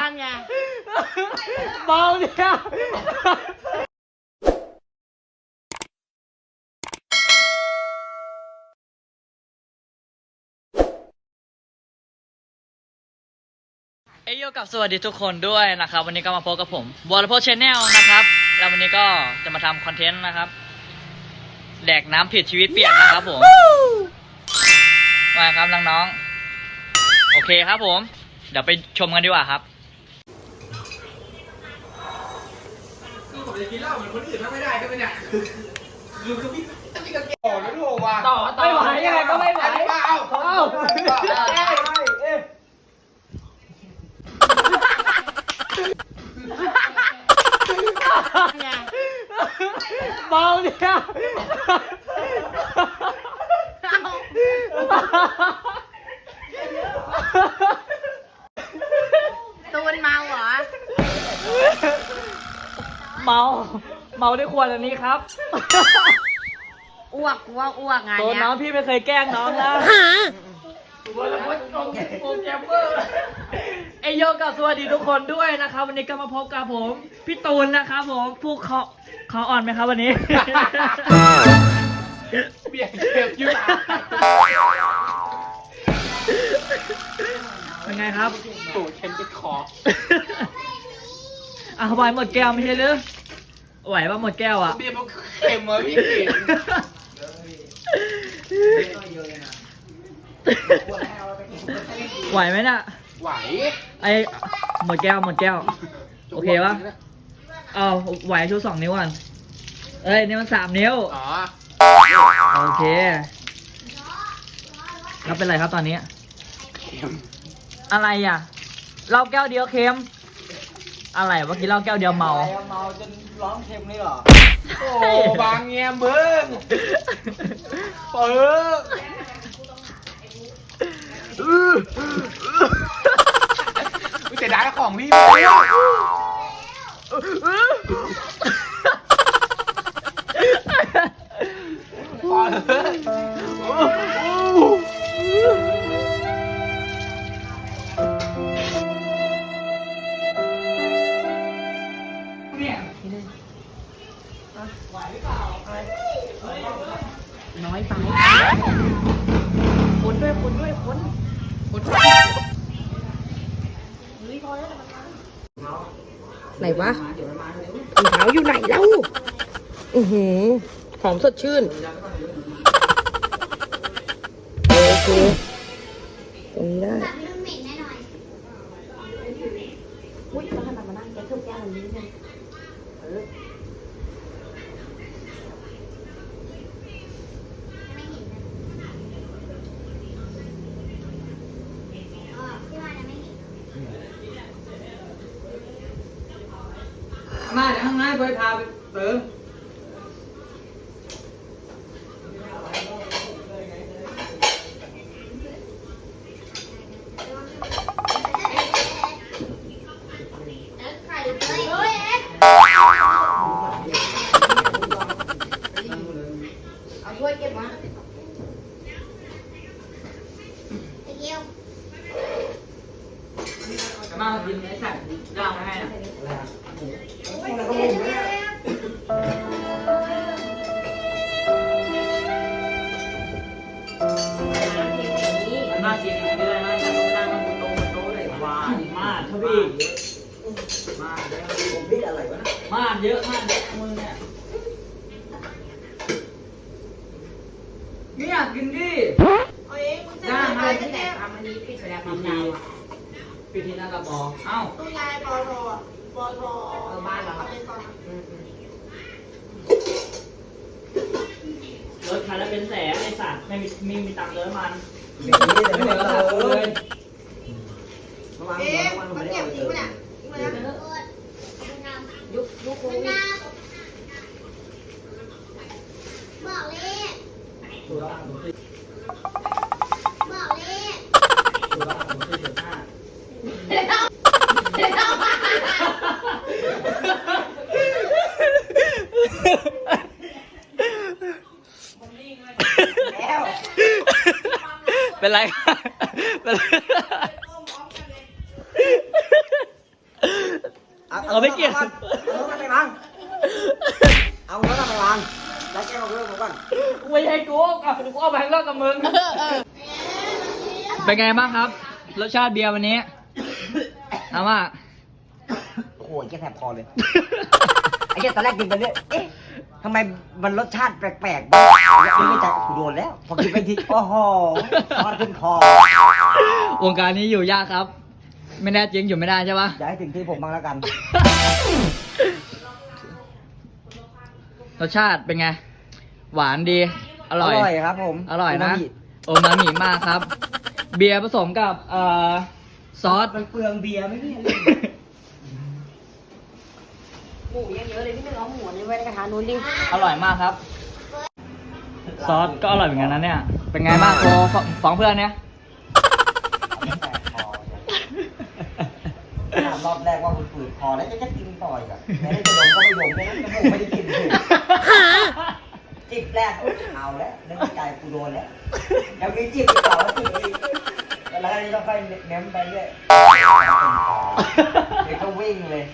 นั่นไงเมาเนี่ยเอยโยกับสวัสดีทุกคนด้วยนะครับ วันนี้ก็มาพบกับผมวอลโพชแนลนะครับ แล้ววันนี้ก็จะมาทำคอนเทนต์นะครับแดกน้ำผิดชีวิตเปลี่ยนนะครับผม มาครับน้องๆ โอเคครับผม เดี๋ยวไปชมกันดีกว่าครับผมจะกินเหล้าเหมือนคนอื่นถ้าไม่ได้ก็ไม่เนี่ยคือคือพี่พี่กระเกงนะลูกว่ะต่อต่อไม่ไหวยังไงก็ไม่ไหวเอาเอาเอ้าไงเมาเนี่ย ตูนเมาเหรอ เมา เมาด้วยขวดอันนี้ครับ อ้วกกูว่าอ้วกไงตัวเนี่ยน้องพี่ไม่เคยแกล้งน้องนะเอยโยกับสวัสดีทุกคนด้วยนะครับ วันนี้ก็มาพบกับผมพี่ตูนนะครับผมผู้ขอขออ่อนไหมครับวันนี้ เบียดเก็บอยู่อะเป็นไงครับโอ้เค็มติดคอ อะไหวหมดแก้วไม่ใช่หรือ ไหวป่ะหมดแก้วอะ เบียร์มันเค็มเหรอพี่ไหวไหมน่ะ ไหวไอหมดแก้วหมดแก้ว โอเคปะเอาไหวชูสองนิ้วก่อน เอ้ยนี่มันสามนิ้ว อ๋อโอเค แล้วเป็นไรครับตอนนี้ เค็มอะไรอะเหล้าแก้วเดียวเค็ม อะไรเมื่อกี้เหล้าแก้วเดียวเมาเมาจนร้องเค็มเลยเหรอ โอ้บางแงมเบิ้งเปิดแต่ได้ของพี่ไม่ได้พอเลย น้อยไปคนด้วยคนด้วยคนไหนวะถุงเท้าอยู่ไหนเล่าอือหือหอมสดชื่นโอเคตรงนี้ได้มาเดี๋ยวข้างหน้าไปพาไปเติมเอาถ้วยเก็บมา มาเยอะผมพี่อะไรวะมากเยอะมากเยอะมึงเนี่ยไม่อยากกินดิเอาเองมึงจะย่างไปให้ก็แต่ทำอันนี้ปิดไปแล้วพิทำธียาวอะพิธีหน้ากระบอกเอ้าตู้ยายปอทอปอทอบ้านเราเอาไปก่อนรถคันละเป็นแสนไอ้สัตว์ไม่มีมีมีตังค์เลยมันไม่เหลือเลยเอ๊ะมันเก็บทิ้งไปเนี่ย ทิ้งไปแล้วยุกบอกเลขบอกเลขเป็นไร เป็นไร เอาไม่เกี่ยวเอารถมันไปวางเอารถมันไปวางแล้วแกเอาเรื่องผมก่อนไม่ใช่กูเอากูเอาไปเลิกกับมึง เป็นไงบ้างครับ รสชาติเบียร์วันนี้เอาว่า โอ้โหแกแสบคอเลย ไอ้เหี้ยตอนแรกกินไปเรื่อยเอ๊ะทำไมมันรสชาติแปลกๆบ้างยังไม่ใจกูโดนแล้ว พอกินไปทีโอ้โหทอดขึ้นคอวงการนี้อยู่ยากครับ ไม่แน่จริงอยู่ไม่ได้ใช่ปะอย่าให้ถึงที่ผมบ้างแล้วกัน รสชาติเป็นไง หวานดี อร่อยครับผม อร่อยนะมามิโอมามิมากครับ เบียร์ผสมกับเอ่อซอส มันเปลืองเบียร์ไหมพี่หมูเยอะๆเลยพี่ไม่ร้องหมูนี่ไว้ในกระทะนู้นดิอร่อยมากครับ ซอสก็อร่อยเหมือนกันนะเนี่ย เป็นไงบ้างโคฟสองเพื่อนเนี่ย ถามรอบแรกว่าคุณฝืดคอแล้วจะจะกินต่อยอะแม้ได้จะลงก็ไม่ลงแค่นั้นก็ไม่ได้กินเลยจิบแรกเอาแล้วนึกในใจกูโดนแล้วแล้วมีจิบต่อแล้วจิบอีกแล้วก็นี่ก็ค่อยเน้มไปเรื่อยเดี๋ยวก็วิ่งเลย